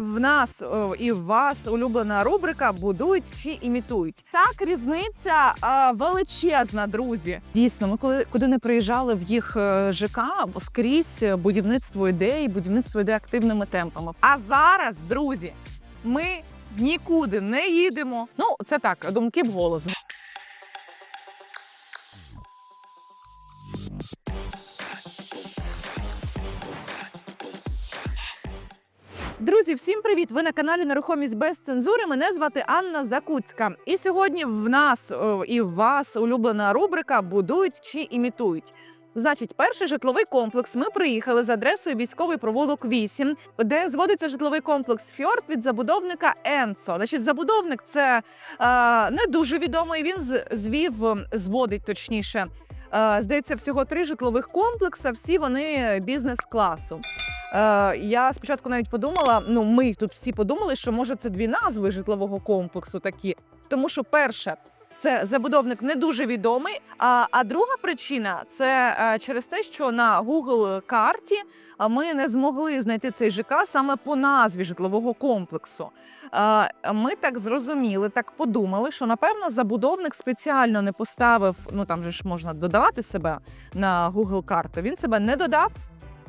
В нас і в вас улюблена рубрика Будують чи імітують. Так, різниця е, величезна, друзі. Дійсно, ми коли куди не приїжджали в їх е, ЖК, скрізь будівництво ідей, будівництво йде активними темпами. А зараз, друзі, ми нікуди не їдемо. Ну, це так, думки в голос. Друзі, всім привіт! Ви на каналі Нерухомість без цензури. Мене звати Анна Закуцька. І сьогодні в нас і в вас улюблена рубрика Будують чи імітують. Значить, перший житловий комплекс. Ми приїхали з адресою військовий провулок 8, де зводиться житловий комплекс Фьорд від забудовника Енсо. Значить, забудовник це е, не дуже відомий. Він звів, зводить точніше. Е, здається, всього три житлових комплекси. Всі вони бізнес-класу. Е, я спочатку навіть подумала: ну ми тут всі подумали, що може це дві назви житлового комплексу такі. Тому що перше. Це забудовник не дуже відомий. А, а друга причина це е, через те, що на Google карті ми не змогли знайти цей ЖК саме по назві житлового комплексу. Е, Ми так зрозуміли, так подумали, що напевно забудовник спеціально не поставив. Ну там же ж можна додавати себе на Google карту. Він себе не додав.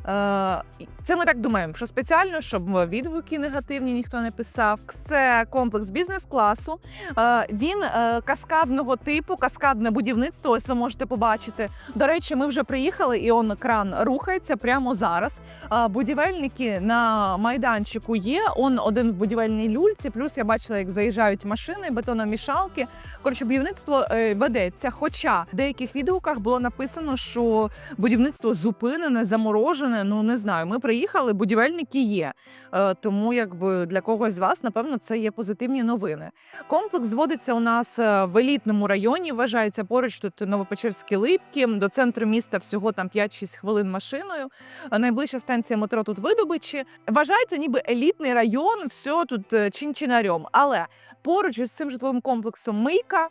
Е, Це ми так думаємо, що спеціально, щоб відгуки негативні ніхто не писав. Це комплекс бізнес-класу. Е, Він е, каскадного типу, каскадне будівництво. Ось ви можете побачити. До речі, ми вже приїхали, і он кран рухається прямо зараз. Будівельники на майданчику є. Он один в будівельній люльці. Плюс я бачила, як заїжджають машини, бетономішалки. Коротше, будівництво ведеться. Хоча в деяких відгуках було написано, що будівництво зупинене, заморожене. Ну не знаю. Ми приїхали, будівельники є. Е, Тому якби для когось з вас, напевно, це є позитивні новини. Комплекс зводиться у нас е, в елітному районі. Вважається поруч тут Новопечерські липки. До центру міста всього там 5-6 хвилин машиною. Е, Найближча станція метро тут видобичі. Вважається, ніби елітний район, все тут чин-чинарем. Але поруч із цим житловим комплексом мийка.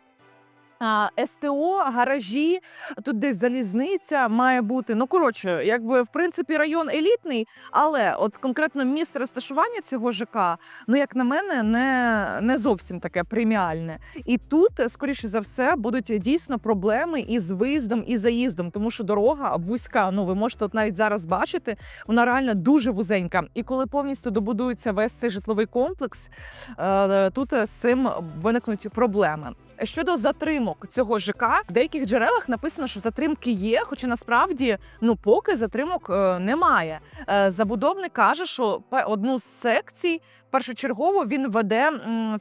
СТО, гаражі, тут десь залізниця має бути. Ну коротше, якби в принципі район елітний, але от конкретно місце розташування цього ЖК, ну як на мене, не, не зовсім таке преміальне. І тут, скоріше за все, будуть дійсно проблеми із виїздом і заїздом, тому що дорога вузька. Ну ви можете от навіть зараз бачити, вона реально дуже вузенька. І коли повністю добудується весь цей житловий комплекс, е, тут з цим виникнуть проблеми. Щодо затримок цього ЖК, в деяких джерелах написано, що затримки є, хоча насправді ну поки затримок е, немає. Е, забудовник каже, що одну з секцій першочергово він веде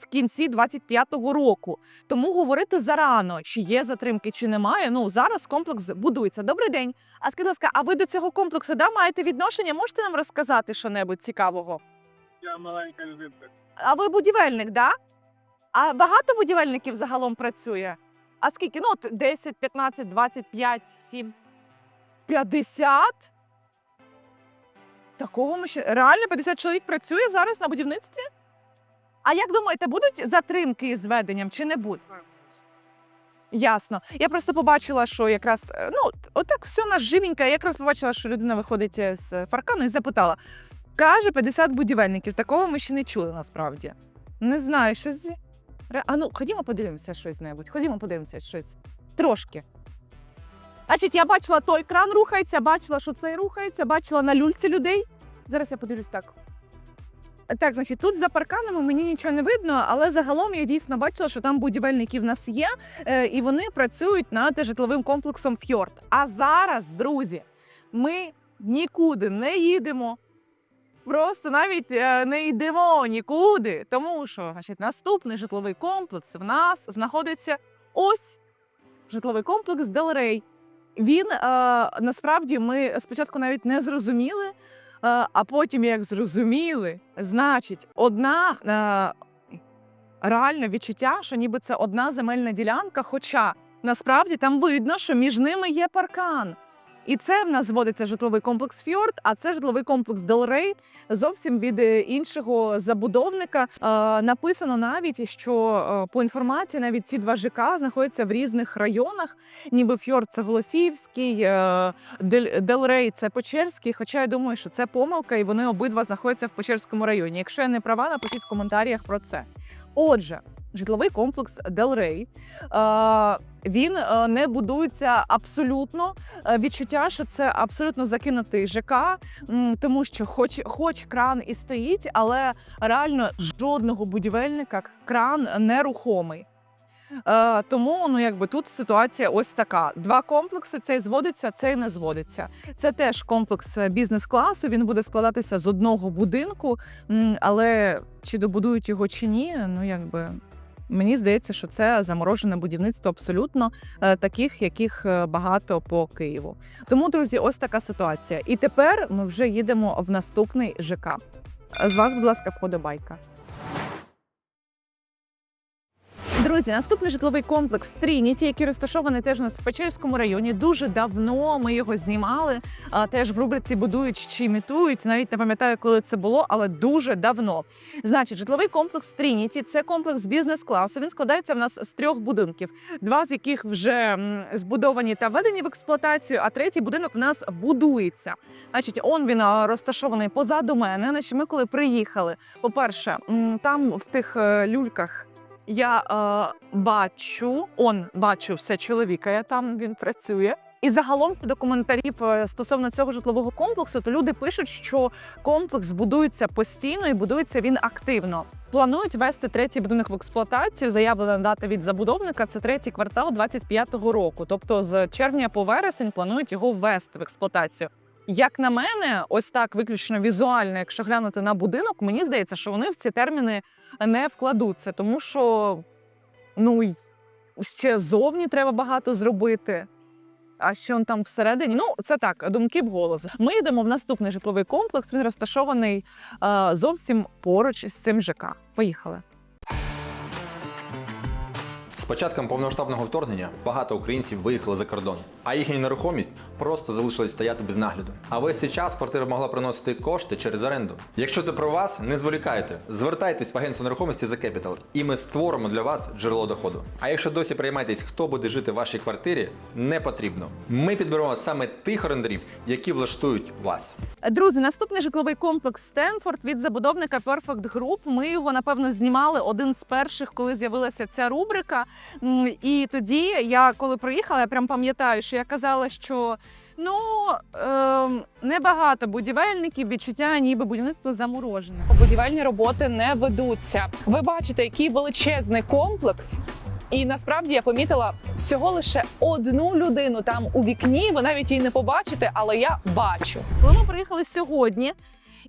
в кінці 25-го року. Тому говорити зарано, чи є затримки, чи немає. Ну зараз комплекс будується. Добрий день. А скажіть, будь ласка, а ви до цього комплексу да, маєте відношення? Можете нам розказати що-небудь цікавого? Я маленька людинка. А ви будівельник, да? А багато будівельників загалом працює? А скільки? Ну, от 10, 15, 25, 7, 50? Такого ми ще реально 50 чоловік працює зараз на будівництві? А як думаєте, будуть затримки із зведенням чи не будуть? Ясно. Я просто побачила, що якраз е, ну отак все у нас живенько. Я якраз побачила, що людина виходить е, з фаркану і запитала. Каже 50 будівельників. Такого ми ще не чули насправді. Не знаю, зі- Ре- А ну, ходімо подивимося щось небудь. Ходімо подивимося щось. Трошки. Значить, я бачила той кран рухається, бачила, що цей рухається, бачила на люльці людей. Зараз я подивлюсь так. Так, значить, тут за парканами мені нічого не видно, але загалом я дійсно бачила, що там будівельники в нас є, е, і вони працюють над житловим комплексом Фьорд. А зараз, друзі, ми нікуди не їдемо. Просто навіть е, не йдемо нікуди, тому що значить, наступний житловий комплекс в нас знаходиться ось житловий комплекс Делрей. Він е, насправді ми спочатку навіть не зрозуміли, е, а потім, як зрозуміли, значить, одна е, реальне відчуття, що ніби це одна земельна ділянка, хоча насправді там видно, що між ними є паркан. І це в нас зводиться житловий комплекс Фьорд, а це житловий комплекс Делрей зовсім від е, іншого забудовника. Е, написано навіть, що е, по інформації навіть ці два ЖК знаходяться в різних районах. Ніби Фьорд це Голосіївський, е, Делрей це Печерський. Хоча я думаю, що це помилка, і вони обидва знаходяться в Печерському районі. Якщо я не права, напишіть в коментарях про це. Отже, житловий комплекс Делрей. Е, він е, не будується абсолютно. Е, Відчуття, що це абсолютно закинутий ЖК, тому що, хоч, хоч кран і стоїть, але реально жодного будівельника кран нерухомий. Тому ну якби тут ситуація ось така: два комплекси: цей зводиться, цей не зводиться. Це теж комплекс бізнес-класу. Він буде складатися з одного будинку, але чи добудують його чи ні, ну якби. Мені здається, що це заморожене будівництво абсолютно е, таких, яких е, багато по Києву. Тому, друзі, ось така ситуація. І тепер ми вже їдемо в наступний ЖК. З вас, будь ласка, вподобайка. Друзі, наступний житловий комплекс Трініті, який розташований теж у нас Печерському районі. Дуже давно ми його знімали. А, теж в рубриці будують чи імітують. Навіть не пам'ятаю, коли це було, але дуже давно. Значить, житловий комплекс Трініті це комплекс бізнес-класу. Він складається в нас з трьох будинків, два з яких вже збудовані та введені в експлуатацію, а третій будинок в нас будується. Значить, он він розташований позаду мене. Значить, ми коли приїхали, по-перше, там в тих е, люльках. Я е, бачу, он бачу все чоловіка. Я там він працює. І загалом до коментарів е, стосовно цього житлового комплексу, то люди пишуть, що комплекс будується постійно і будується він активно. Планують вести третій будинок в експлуатацію. Заявлена дата від забудовника це третій квартал 25-го року. Тобто з червня по вересень планують його ввести в експлуатацію. Як на мене, ось так виключно візуально, якщо глянути на будинок, мені здається, що вони в ці терміни не вкладуться, тому що ну ще зовні треба багато зробити. А що он там всередині? Ну, це так, думки в голос. Ми йдемо в наступний житловий комплекс. Він розташований е, зовсім поруч з цим ЖК. Поїхали. З початком повномасштабного вторгнення багато українців виїхали за кордон, а їхня нерухомість просто залишилась стояти без нагляду. А весь цей час квартира могла приносити кошти через оренду. Якщо це про вас, не зволікайте. Звертайтесь в агентство нерухомості The Capital, і ми створимо для вас джерело доходу. А якщо досі приймаєтесь, хто буде жити в вашій квартирі, не потрібно. Ми підберемо саме тих орендарів, які влаштують вас. Друзі, наступний житловий комплекс Стенфорд від забудовника Perfect Group. Ми його напевно знімали один з перших, коли з'явилася ця рубрика. І тоді я коли приїхала, я прям пам'ятаю, що я казала, що. Ну ем, небагато будівельників відчуття, ніби будівництво заморожене. будівельні роботи не ведуться. Ви бачите, який величезний комплекс. І насправді я помітила всього лише одну людину там у вікні. Ви навіть її не побачите, але я бачу. Коли ми приїхали сьогодні,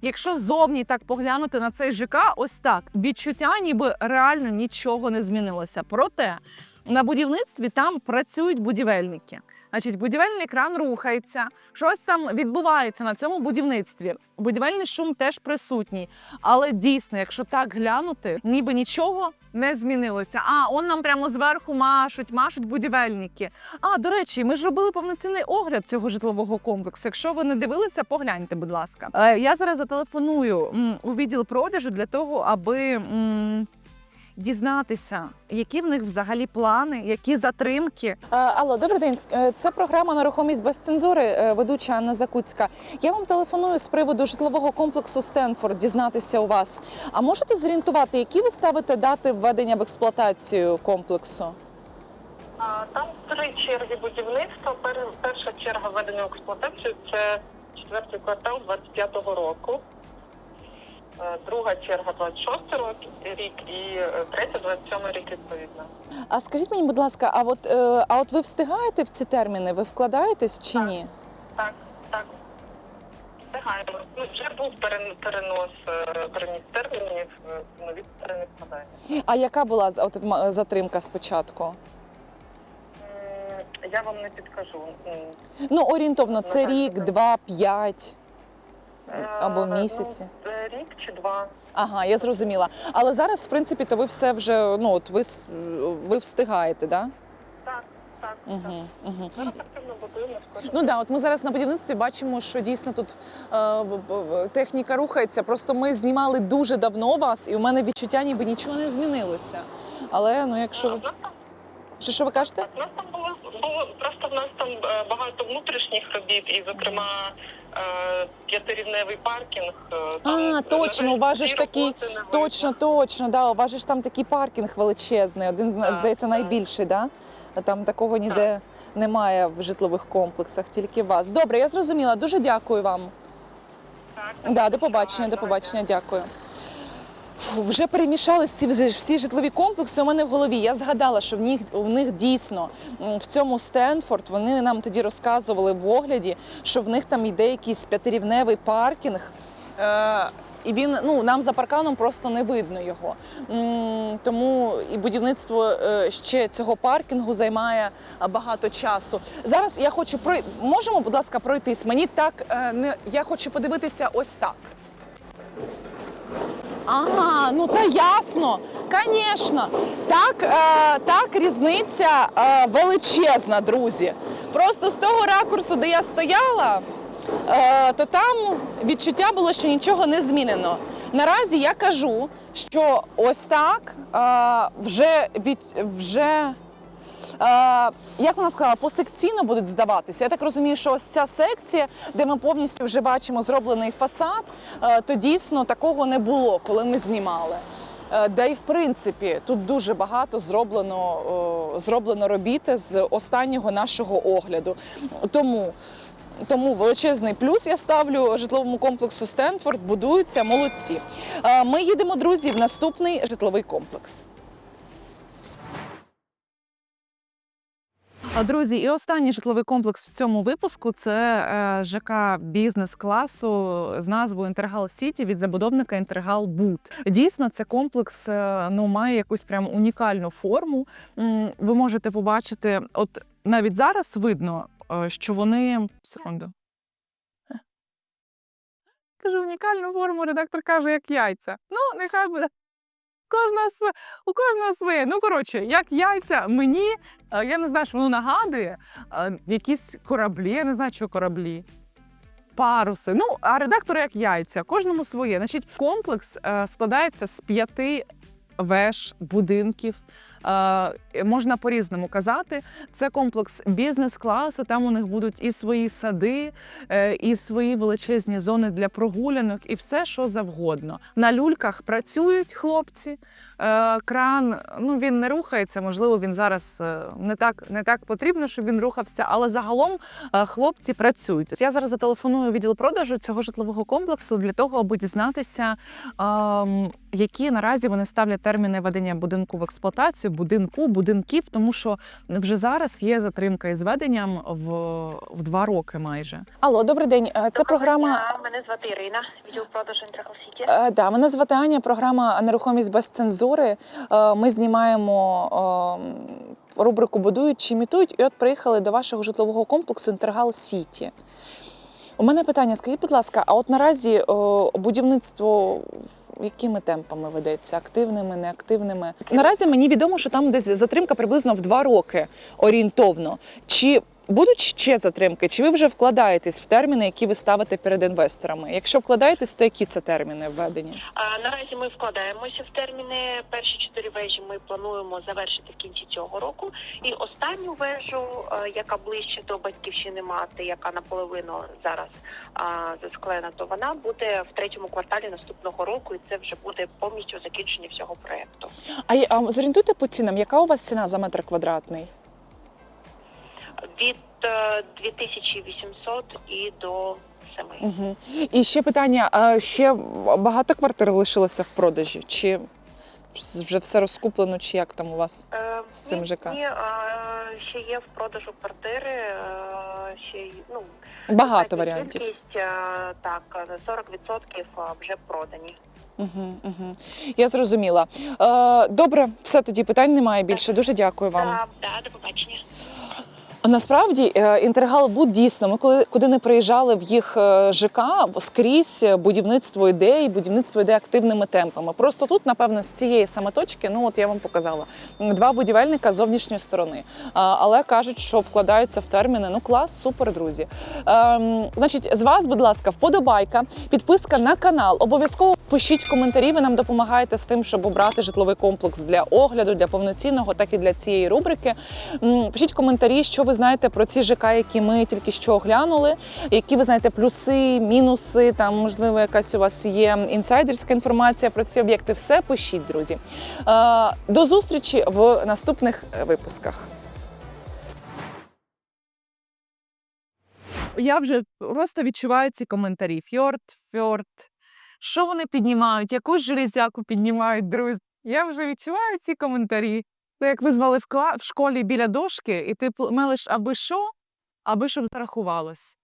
якщо зовні так поглянути на цей ЖК, ось так відчуття, ніби реально нічого не змінилося. Проте на будівництві там працюють будівельники. Значить, будівельний кран рухається, щось там відбувається на цьому будівництві. Будівельний шум теж присутній. Але дійсно, якщо так глянути, ніби нічого не змінилося. А он нам прямо зверху машуть, машуть будівельники. А до речі, ми ж робили повноцінний огляд цього житлового комплексу. Якщо ви не дивилися, погляньте, будь ласка. Е, Я зараз зателефоную у відділ продажу для того, аби. Дізнатися, які в них взагалі плани, які затримки. Е, Алло, добрий день. Е, Це програма Нерухомість без цензури, е, ведуча Анна Закуцька. Я вам телефоную з приводу житлового комплексу Стенфорд дізнатися у вас. А можете зорієнтувати, які ви ставите дати введення в експлуатацію комплексу? Там три черги будівництва. Перша черга введення в експлуатацію це четвертий квартал 25-го року. Е, Друга черга 26 рок, рік і е, третя 27 рік відповідно. А скажіть мені, будь ласка, а от, е, а от ви встигаєте в ці терміни? Ви вкладаєтесь чи Так. ні? Так, так. Встигаємо. Ну, вже був перен- перенос переніс термінів, нові терміни складаємо. А яка була от, затримка спочатку? Я вам не підкажу. Ну, орієнтовно, це рік, два, п'ять. Е, Або ну, місяці. Рік чи два. Ага, я зрозуміла. Але зараз, в принципі, то ви все вже ну от ви ви встигаєте, да? Так, так. Угу, угу. Зараз активно будуємо скоро. Ну да, от ми зараз на будівництві бачимо, що дійсно тут е, техніка рухається. Просто ми знімали дуже давно вас, і у мене відчуття, ніби нічого не змінилося. Але ну, якщо ви що, що ви кажете? У нас там було, було просто в нас там е, багато внутрішніх робіт, і, зокрема, п'ятирівневий паркінг. е, там, А, точно, у вас же ж такий-. Точно, точно, да. У вас же ж там такий паркінг величезний, один Так, здається так. найбільший, да? Там такого ніде немає в житлових комплексах, тільки у вас. Добре, я зрозуміла. Дуже дякую вам. Так, Да, до побачення, до побачення, дякую. Вже перемішались ці всі- житлові комплекси у мене в голові. Я згадала, що в них, в них дійсно в цьому Стенфорд вони нам тоді розказували в огляді, що в них там йде якийсь п'ятирівневий паркінг. Е, і він ну нам за парканом просто не видно його. Тому і будівництво е, ще цього паркінгу займає багато часу. Зараз я хочу прой... можемо, будь ласка, пройтись. Мені так е, не я хочу подивитися ось так. Ага, ну та ясно, звісно. Так, е, так різниця е, величезна, друзі. Просто з того ракурсу, де я стояла, е, то там відчуття було, що нічого не змінено. Наразі я кажу, що ось так е, вже від вже. Е, як вона сказала, посекційно будуть здаватися. Я так розумію, що ось ця секція, де ми повністю вже бачимо зроблений фасад, е, то дійсно такого не було, коли ми знімали. Е, Да і в принципі тут дуже багато зроблено, зроблено робіти з останнього нашого огляду. Тому, тому величезний плюс я ставлю житловому комплексу Стенфорд. Будуються молодці. Ми їдемо, друзі, в наступний житловий комплекс. Друзі, і останній житловий комплекс в цьому випуску це е, ЖК бізнес-класу з назвою Інтергал Сіті від забудовника Інтергал Бут. Дійсно, це комплекс е, ну, має якусь прям унікальну форму. Ви можете побачити, от навіть зараз видно, е, що вони. Секунду. Кажу, унікальну форму, редактор каже, як яйця. Ну, нехай буде. Кожного своє, у кожного своє. Ну, коротше, як яйця, мені, е, я не знаю, що воно нагадує е, якісь кораблі, я не знаю, що кораблі. Паруси. Ну, а редактори як яйця, кожному своє. Значить, комплекс е, складається з п'яти веж, будинків. Е, можна по-різному казати. Це комплекс бізнес-класу. Там у них будуть і свої сади, е, і свої величезні зони для прогулянок, і все, що завгодно. На люльках працюють хлопці. Е, Кран ну він не рухається. Можливо, він зараз е, не так не так потрібно, щоб він рухався, але загалом е, хлопці працюють. Я зараз зателефоную відділ продажу цього житлового комплексу для того, аби дізнатися, ем, які наразі вони ставлять терміни ведення будинку в експлуатацію, будинку, будинків, тому що вже зараз є затримка із веденням в, в два роки майже. Алло, добрий день. Це Доброго програма. дня, Мене звати Ірина, відділ продажу інтрахосіті. Е, Да, мене звати Аня, програма Нерухомість без цензури. Е, Ми знімаємо е, рубрику Будують чи імітують. І от приїхали до вашого житлового комплексу Інтергал Сіті. У мене питання: скажіть, будь ласка, а от наразі е, будівництво якими темпами ведеться? Активними, неактивними? Наразі мені відомо, що там десь затримка приблизно в два роки орієнтовно. Чи будуть ще затримки? Чи ви вже вкладаєтесь в терміни, які ви ставите перед інвесторами? Якщо вкладаєтесь, то які це терміни введені? А, наразі ми вкладаємося в терміни. Перші чотири вежі ми плануємо завершити в кінці цього року. І останню вежу, яка ближче до батьківщини мати, яка наполовину зараз а, засклена, то вона буде в третьому кварталі наступного року, і це вже буде повністю закінчення всього проекту. А, а зорієнтуйте по цінам, яка у вас ціна за метр квадратний? Від е, 2800 і до 7. Угу. І ще питання: а ще багато квартир лишилося в продажі? Чи вже все розкуплено, чи як там у вас? Е, з цим ні, ЖК? Ні, е, ще є в продажу квартири, е, ще й, ну, Багато варіантів. Кількість, е, так, на 40% вже продані. Угу, угу. Я зрозуміла. Е, добре, все тоді питань немає більше. Дуже дякую вам. Так, да, до побачення. Насправді е, Інтергал-Буд дійсно, ми коли куди не приїжджали в їх е, ЖК, скрізь будівництво ідей, будівництво йде активними темпами. Просто тут, напевно, з цієї саме точки, ну от я вам показала, два будівельника з зовнішньої сторони. Але кажуть, що вкладаються в терміни. Ну клас, супер, друзі. Ем, значить, з вас, будь ласка, вподобайка, підписка на канал. Обов'язково пишіть коментарі. Ви нам допомагаєте з тим, щоб обрати житловий комплекс для огляду, для повноцінного, так і для цієї рубрики. Пишіть коментарі, що ви знаєте про ці ЖК, які ми тільки що оглянули, які ви знаєте плюси, мінуси. Там можливо якась у вас є інсайдерська інформація про ці об'єкти. Все пишіть, друзі. Е, До зустрічі в наступних випусках. Я вже просто відчуваю ці коментарі. Фьорд, фьорд. Що вони піднімають? Якусь железяку піднімають, друзі. Я вже відчуваю ці коментарі. Це як визвали в, школі біля дошки, і ти мелиш аби що, аби щоб зарахувалось.